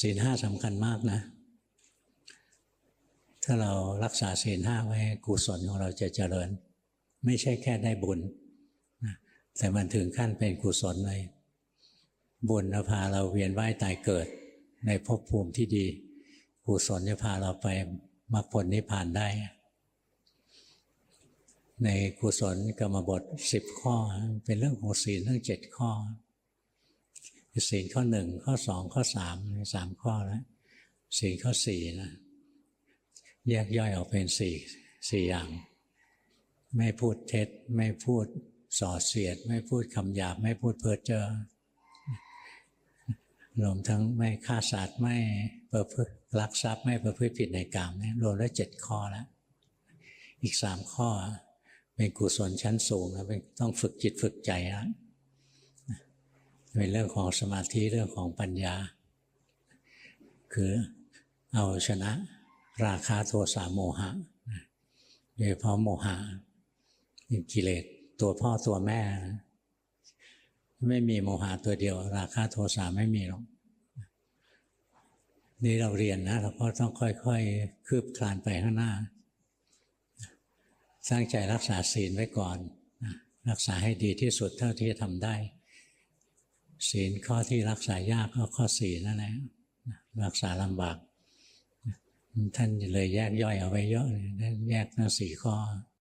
ศีลห้าสำคัญมากนะ ถ้าเรารักษาศีลห้าไว้กุศลของเราจะเจริญ ไม่ใช่แค่ได้บุญนะแต่มันถึงขั้นเป็นกุศลเลย บุญจะพาเราเวียนว่ายตายเกิด ในภพภูมิที่ดีกุศลจะพาเราไปมรรคผลนิพพานได้ ในกุศลกรรมบทสิบข้อ เป็นเรื่องของศีลเรื่องเจ็ดข้อ ศีลข้อหนึ่งข้อสองข้อสามสามข้อแล้วศีลข้อสี่นะแยกย่อยออกเป็นสี่สี่อย่าง ไม่พูดเท็จ ไม่พูดส่อเสียด ไม่พูดคำหยาบ ไม่พูดเพ้อเจ้อรวมทั้งไม่ฆ่าสัตว์ไม่ประพฤติลักทรัพย์ไม่ประพฤติผิดในกามเนี่ยรวมแล้วเจ็ดข้อแล้วอีกสามข้อ เป็นกุศลชั้นสูงนะเป็นต้องฝึกจิตฝึกใจนะ เป็นเรื่องของสมาธิเรื่องของปัญญา คือเอาชนะราคาโทสะโมหะโดยเฉพาะโมหะกิเลสตัวพ่อตัวแม่ ไม่มีโมหะตัวเดียว ราคาโทสะไม่มีหรอกนี่เราเรียนนะเราก็ต้องค่อยๆ คืบคลานไปข้างหน้า สร้างใจรักษาศีลไว้ก่อน รักษาให้ดีที่สุดเท่าที่จะทำได้ ศีลข้อที่รักษายากก็ข้อสี่นั่นแหละรักษาลำบาก ท่านเลยแยกย่อยเอาไว้เยอะเลยแยกทั้งสี่ข้อ